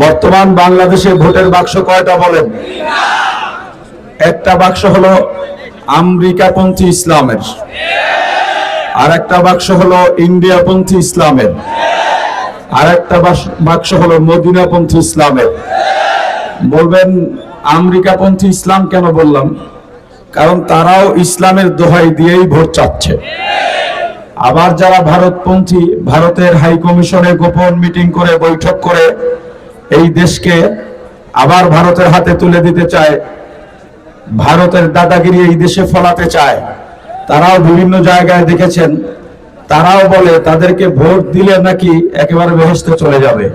বর্তমান বাংলাদেশে ভোটের বাক্স কয়টা বলেন? একটা বাক্স হলো আমেরিকাপন্থী ইসলামের। আর একটা বাক্স হলো ইন্ডিয়াপন্থী ইসলামের। আর একটা বাক্স হলো মদিনাপন্থী ইসলামের। বলবেন, আমেরিকাপন্থী ইসলাম কেন বললাম? কারণ তারাও ইসলামের দোহাই দিয়েই ভোট চাচ্ছে। আবার যারা ভারতপন্থী, ভারতের হাই কমিশনে গোপন মিটিং করে, বৈঠক করে এই দেশকে আবার ভারতের হাতে তুলে দিতে চায়, ভারতের দাদাগিরি এই দেশে ফলাতে চায়। তারাও বিভিন্ন জায়গায় দেখেছেন, তারাও বলে তাদেরকে ভোট দিলে নাকি একেবারে বেহেস্তে চলে যাবে।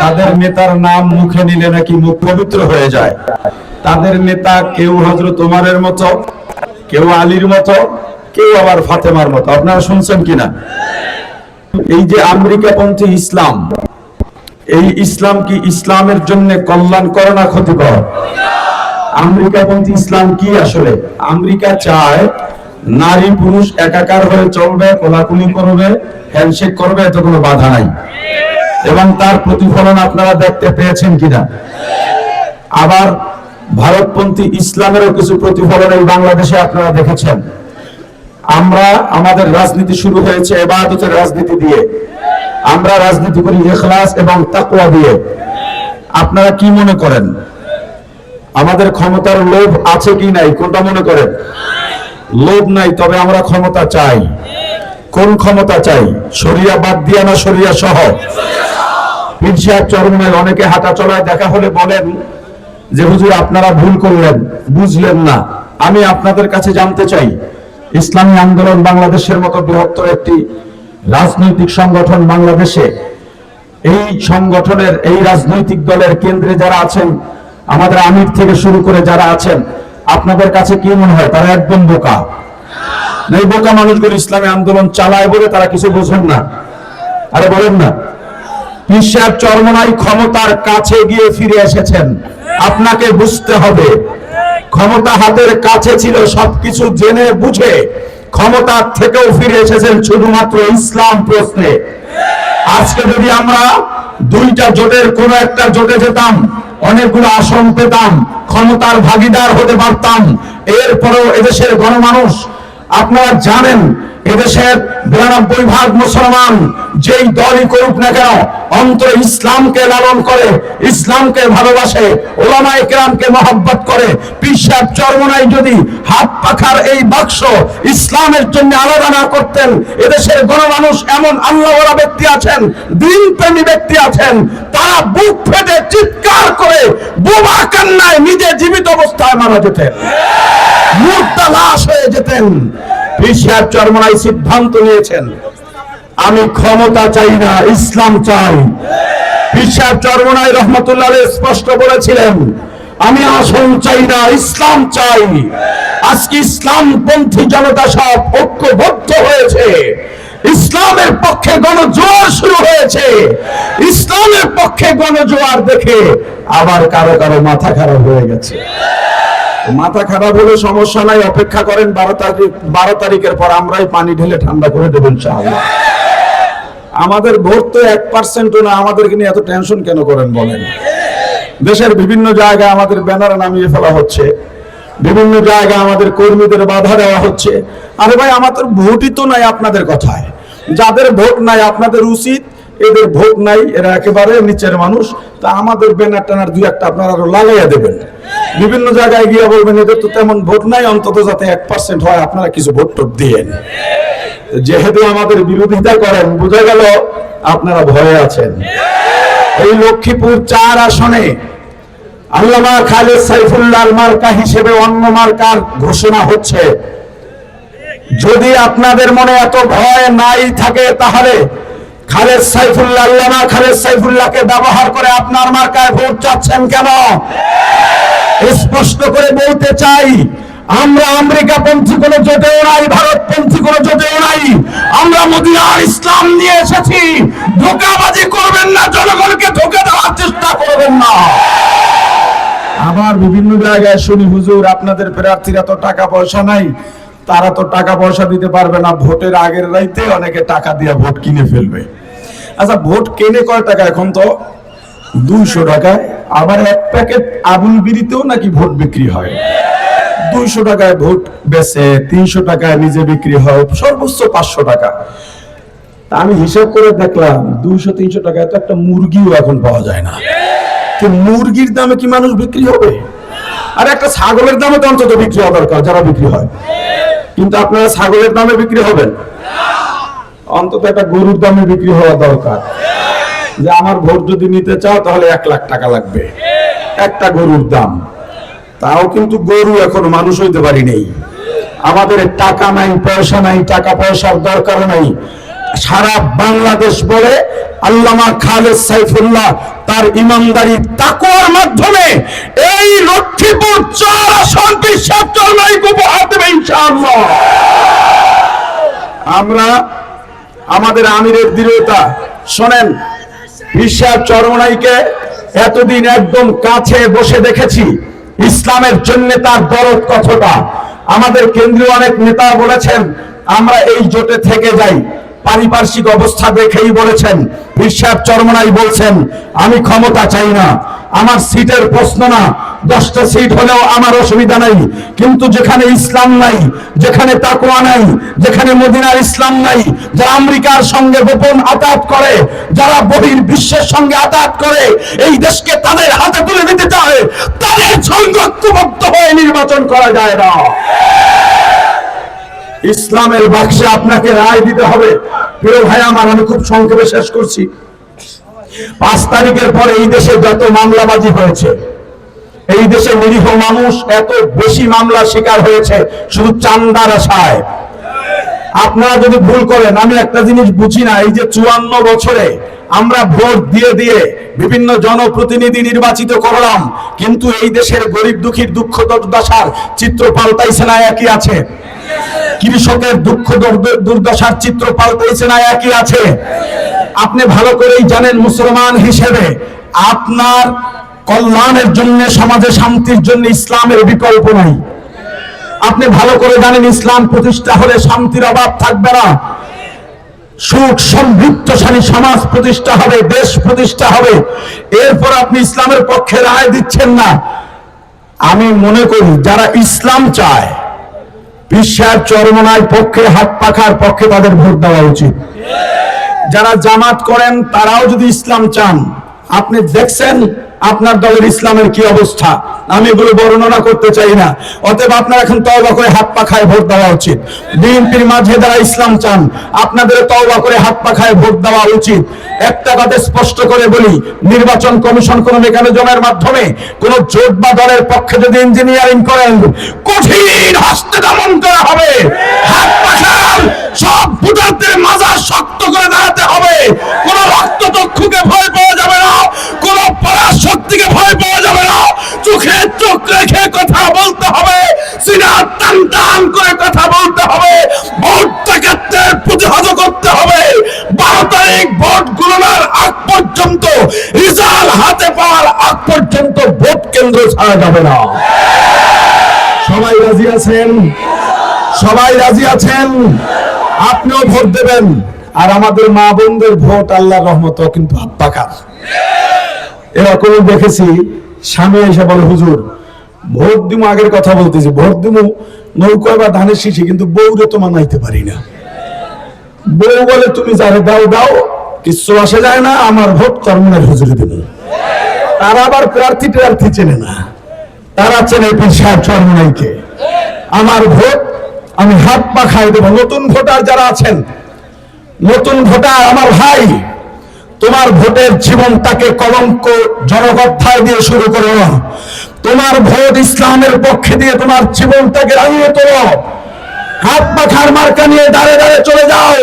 তাদের নেতার নাম মুখে নিলে নাকি মুখ পবিত্র হয়ে যায়। তাদের নেতা কেউ হজরত ওমারের মতো, কেউ আলীর মতো, কেউ আবার ফাতেমার মতো। আপনারা শুনছেন কিনা? এই যে আমেরিকা আমেরিকাপন্থী ইসলাম এই ইসলাম কি ইসলামের জন্য কল্যাণকর না ক্ষতিকর? আমেরিকাপন্থী ইসলাম কি আসলে? আমেরিকা চায় নারী পুরুষ একাকার হয়ে চলবে, কোলাকুলি করবে, হ্যান্ডশেক করবে, এত কোনো বাধা নাই। এবং তার প্রতিফলন আপনারা দেখতে পেয়েছেন কিনা? আবার ভারতপন্থী ইসলামেরও কিছু প্রতিফলন এই বাংলাদেশে আপনারা দেখেছেন। আমরা, আমাদের রাজনীতি শুরু হয়েছে এবাদতের রাজনীতি দিয়ে। আমরা রাজনীতি করি ইখলাস এবং তাকওয়া দিয়ে। আপনারা কি মনে করেন? আমাদের ক্ষমতার লোভ আছে কি নাই, কোনটা মনে করেন? লোভ নাই, তবে আমরা ক্ষমতা চাই। কোন ক্ষমতা চাই? শরিয়া বাদ দিয়া না শরিয়া সহ? পীর চরমনায় অনেকে হাঁটা চলায় দেখা হলে বলেন যে, হুজুর, আপনারা ভুল করলেন, বুঝলেন না। আমি আপনাদের কাছে জানতে চাই, ইসলামী আন্দোলন বাংলাদেশের মতো বৃহত্তর একটি রাজনৈতিক সংগঠন বাংলাদেশে, এই সংগঠনের, এই রাজনৈতিক দলের কেন্দ্রে যারা আছেন, আমাদের আমির থেকে শুরু করে যারা আছেন, আপনাদের কাছে কি মনে হয়? তারা একদম বোকা। এই বোকা মানুষগুলো ইসলামী আন্দোলন চালায় বলে তারা কিছু বোঝেন না। আরে বলেন না। ঈশ্বর চরমনাই ক্ষমতার কাছে গিয়ে ফিরে এসেছেন। আপনাকে বুঝতে হবে, ক্ষমতা হাতের কাছে ছিল সবকিছু জেনে বুঝে ক্ষমতার থেকেও ফিরে এসেছেন শুধুমাত্র ইসলাম প্রশ্নে। আজকে যদি আমরা দুইটা জোটের কোন একটা জোটে যেতাম, অনেকগুলো আসন পেতাম, ক্ষমতার ভাগিদার হতে পারতাম, এরপরেও এদেশের গণমানুষ, আপনারা জানেন এদেশের বিরানব্বই ভাগ মুসলমান যেই দলই করুক না কেন, অন্তরে ইসলামকে লালন করে, ইসলামকে ভালোবাসে, ওলামায়ে কেরামকে মহব্বত করে, পিসাব চরমনাই যদি হাত পাখার এই বাক্স ইসলামের জন্য আলাদা না করতেন, এদেশের গণমানুষ এমন আল্লাহওয়ালা ব্যক্তি আছেন, দিনপ্রেমী ব্যক্তি আছেন, তারা বুক ফেটে চিৎকার করে বোমা কান্নায় নিজে জীবিত অবস্থায় মারা যেতেন। মুর্দা লাশ হয়ে যেতেন। পিসাব চরমনাই সিদ্ধান্ত নিয়েছেন। আমি ক্ষমতা চাই না, ইসলাম চাই। পিসাব চরমনাই রহমতুল্লাহ স্পষ্ট বলেছিলেন, আমি আসন চাই না, ইসলাম চাই। আজকে ইসলাম পন্থী জনতা সব ঐক্যবদ্ধ হয়েছে। ইসলামের পক্ষে গণজোয়ার শুরু হয়েছে। ইসলামের পক্ষে গণজোয়ার দেখে আবার কারও কারও মাথা খারাপ হয়ে গেছে। মাথা খারাপ হলে সমস্যা নাই, অপেক্ষা করেন বারো তারিখ, বারো তারিখের পর আমরাই পানি ঢেলে ঠান্ডা করে দেবো ইনশাআল্লাহ। আমাদের ভোট তো এক পার্সেন্টও না, আমাদেরকে নিয়ে এত টেনশন কেন করেন বলেন? দেশের বিভিন্ন জায়গায় আমাদের ব্যানার নামিয়ে ফেলা হচ্ছে, বিভিন্ন জায়গায় আমাদের কর্মীদের বাধা দেওয়া হচ্ছে। আরে ভাই, আমাদের ভোটই তো নাই আপনাদের কথায়। যাদের ভোট নাই, আপনাদের উচিত এদের ভোট নাই, এরা একেবারে নিচের মানুষ। তা আমাদের ব্যানার টানার দুই একটা আপনারা আরও লাগাইয়া দেবেন। বিভিন্ন জায়গায় গিয়ে বলবেন, এদের তো তেমন ভোট নাই, অন্তত যাতে এক পার্সেন্ট হয়, আপনারা কিছু ভোট টোট দিয়েন। যেহেতু আমাদের বিরোধিতা করেন, বোঝা গেল আপনারা ভয়ে আছেন। এই লক্ষ্মীপুর চার আসনে আল্লামা খালেদ সাইফুল্লাহ মার্কা হিসেবে অন্য মার্কার ঘোষণা হচ্ছে, যদি আপনাদের মনে এত ভয় নাই থাকে তাহলে খালেদ সাইফুল্লাহ, আল্লামা খালেদ সাইফুল্লাহকে ব্যবহার করে আপনার মার্কায় ভোট চাচ্ছেন কেন? স্পষ্ট করে বলতে চাই, আমরা আমেরিকা পন্থী কোনো জোটেও নাই ভারত পন্থী কোনো জোটেও নাই। আমরা মদিনার ইসলাম নিয়ে এসেছি। ধোকাবাজি করবেন না, জনগণকে ধোকা দেওয়ার চেষ্টা করবেন না। আবার বিভিন্ন জায়গায় শুনি, হুজুর, আপনাদের প্রার্থীরা তো টাকা পয়সা নাই। তারা তো টাকা পয়সা দিতে পারবে না, ভোটের আগের রাইতে অনেকে টাকা দিয়ে ভোট কিনে ফেলবে। আচ্ছা ভোট কেনে কয় টাকা এখন তো? দুইশো টাকায়। আবার এক প্যাকেট আবুল বিড়িতেও নাকি ভোট বিক্রি হয়? দুইশো টাকায় ভোট বেচে, তিনশো টাকায় নিজে বিক্রি হয়, সর্বোচ্চ পাঁচশো টাকা। আমি হিসাব করে দেখলাম, দুইশো, তিনশো টাকায় তো একটা মুরগিও এখন পাওয়া যায় না। তো মুরগির দামে কি মানুষ বিক্রি হবে? আর একটা ছাগলের দামে তো অন্তত বিক্রি হওয়া দরকার, যারা বিক্রি হয়। কিন্তু আপনারা ছাগলের দামে বিক্রি হবেন? অন্তত একটা গরুর দামে বিক্রি হওয়া দরকার। যে আমার ভোট যদি নিতে চাও, তাহলে এক লাখ টাকা লাগবে। একটা গরুর দাম। তাও কিন্তু গরু এখন মানুষ হইতে পারি নেই। আমাদের টাকা নাই, পয়সা নাই, টাকা পয়সার দরকার নাই। সারা বাংলাদেশ বলে আল্লামা খালেদ সাইফুল্লাহ তার ইমানদারি তাকুয়ার মাধ্যমে এই লক্ষ্মীপুর চার আসন চলনাই উপহার দেবে ইনশাআল্লাহ। আমরা আমাদের আমিরের দৃঢ়তা। শোনেন বিশ্বাস চরমনাইকে এতদিন একদম কাছে বসে দেখেছি। ইসলামের জন্য তার দরদ কতটা? আমাদের কেন্দ্রীয় অনেক নেতা বলেছেন, আমরা এই জোটে থেকে যাই। পারিপার্শ্বিক অবস্থা দেখেই বলেছেন বিশ্বাস চরমনাই বলছেন, আমি ক্ষমতা চাই না। আমার সিটের প্রশ্ন না। দশটা সিট হলেও আমার অসুবিধা নাই। কিন্তু যেখানে ইসলাম নাই, যেখানে তাকুয়া নাই, যেখানে মদিনার ইসলাম নাই যারা আমেরিকার সঙ্গে গোপন আতাত করে, যারা বহির বিশ্বের সঙ্গে আতাত করে, এই দেশকে তাদের হাতে তুলে দিতে চায়, তাদের সংযুক্তবদ্ধ হয়ে নির্বাচন করা যায় না। ইসলামের বাক্সে আপনাকে রায় দিতে হবে। প্রিয় ভাই আমার, আমি খুব সংক্ষেপে শেষ করছি। পাঁচ তারিখের পরে এই দেশে যত মামলাবাজি হয়েছে, এই দেশে নিরীহ মানুষ এত বেশি মামলা শিকার হয়েছে, শুধু চান্দার আশায়। আপনারা যদি ভুল করেন, আমি একটা জিনিস বুঝি না, এই যে চুয়ান্ন বছরে আমরা ভোট দিয়ে দিয়ে বিভিন্ন জনপ্রতিনিধি নির্বাচিত করলাম, কিন্তু এই দেশের গরিব দুঃখীর দুঃখ দুর্দশার চিত্র পাল্টাইছে না, একই আছে। কৃষকের দুঃখ দুর্দ- দুর্দশার চিত্র পাল্টাইছে না, একই আছে। আপনি ভালো করেই জানেন মুসলমান হিসেবে, আপনার কল্যাণের জন্য, সমাজে শান্তির জন্য ইসলামের বিকল্প নাই। আপনি ভালো করে জানেন ইসলাম প্রতিষ্ঠা হলে শান্তির অভাব থাকবে না। সুখ সমৃদ্ধশালী সমাজ প্রতিষ্ঠা হবে, দেশ প্রতিষ্ঠা হবে। এরপর আপনি ইসলামের পক্ষে রায় দিচ্ছেন না। আমি মনে করি, যারা ইসলাম চায় বিশ্বের চরমনায় পক্ষে হাত পাখার পক্ষে তাদের ভোট দেওয়া উচিত। যারা জামাত করেন, তারাও যদি ইসলাম চান আপনি দেখছেন আপনার দলের ইসলামের কি অবস্থা? আমি এগুলো বর্ণনা করতে চাই না। অতএব আপনার এখন তওবা করে হাত পাখায় ভোট দেওয়া উচিত। বিএনপির মাঝে যারা ইসলাম চান, আপনাদের তওবা করে হাত পাখায় ভোট দেওয়া উচিত। একটা কথা স্পষ্ট করে বলি, নির্বাচন কমিশন কোন মেকানিজমের মাধ্যমে কোন জোট বা দলের পক্ষে যদি ইঞ্জিনিয়ারিং করেন, কঠিন হস্তে দমন করা হবে হাত পাখার সব ভোটারদের মাজার শক্ত করে দাঁড়াতে হবে কোন রক্তচক্ষুকে ভয় পাওয়া যাবে না কোন পরাশ শক্তিকে ভয় পাওয়া যাবে না চোখে চোখ রেখে কথা বলতে হবে সিনা টান টান করে কথা বলতে হবে ভোট ডাকাতের প্রতিহত করতে হবে বারো তারিখ ভোট গণনার আগ পর্যন্ত রেজাল্ট হাতে পাওয়ার আগ পর্যন্ত ভোট কেন্দ্র ছাড়া যাবে না। সবাই রাজি আছেন? সবাই রাজি আছেন? আপনিও ভোট দেবেন। আর আমাদের মা বোনদের ভোট আল্লাহর রহমত কিন্তু হাত পাখা এরকম দেখেছি, স্বামী এসে বলে, হুজুর, ভোট দিমু, আগের কথা বলতেছি। ভোট দিমু, নৌকা বা ধানের শিশি কিন্তু বউরে তো মানাইতে পারি না। বউ বলে, তুমি যারে দাও দাও, কিচ্ছু আসে যায় না, আমার ভোট চরমনের হুজুরে দেব তারা আবার প্রার্থী প্রার্থী চেনে না। তারা চেনে পেশার চরমনাইকে। আমার ভোট, আমি হাত পা খাই দেবো। নতুন ভোটার যারা আছেন, নতুন ভোটার আমার ভাই, তোমার ভোটের জীবনটাকে কলঙ্ক জনকথায় দিয়ে শুরু করো। তোমার ভোট ইসলামের পক্ষে দিয়ে তোমার জীবনটাকে রাঙিয়ে তোলো। হাত পাখার মার্কা নিয়ে দাঁড়ে দাঁড়ে চলে যাও।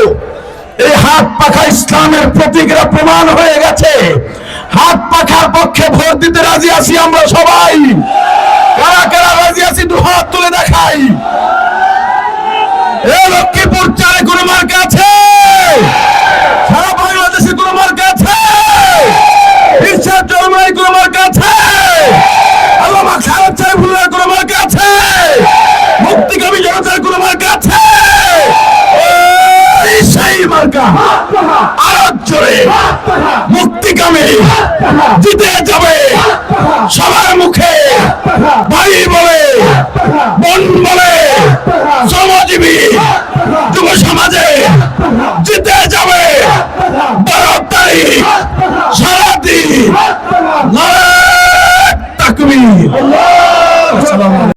এই হাত পাখা ইসলামের প্রতীকরা প্রমাণ হয়ে গেছে। হাত পাখার পক্ষে ভোট দিতে রাজি আছি আমরা সবাই। কারা কারা রাজি আছি দু হাত তুলে দেখাই। এ লক্ষ্মীপুর চারে কোনো মার্কা আছে সারা বাংলাদেশে কোনো মার্কা আছে ঈশ্বর জলমাই কোনো মার্কা আছে আল্লামা খারাপ চাই ভুলের কোনো মার্কা আছে মুক্তিকামী জনতার কোনো মার্কা আছে বিপ্লবী জিতে যাবে। সবার মুখে ভাই বলে, বোন বলে, শ্রমজীবী যুব সমাজে জিতে যাবে। বারো তারিখ সারাদিন তাকবীর।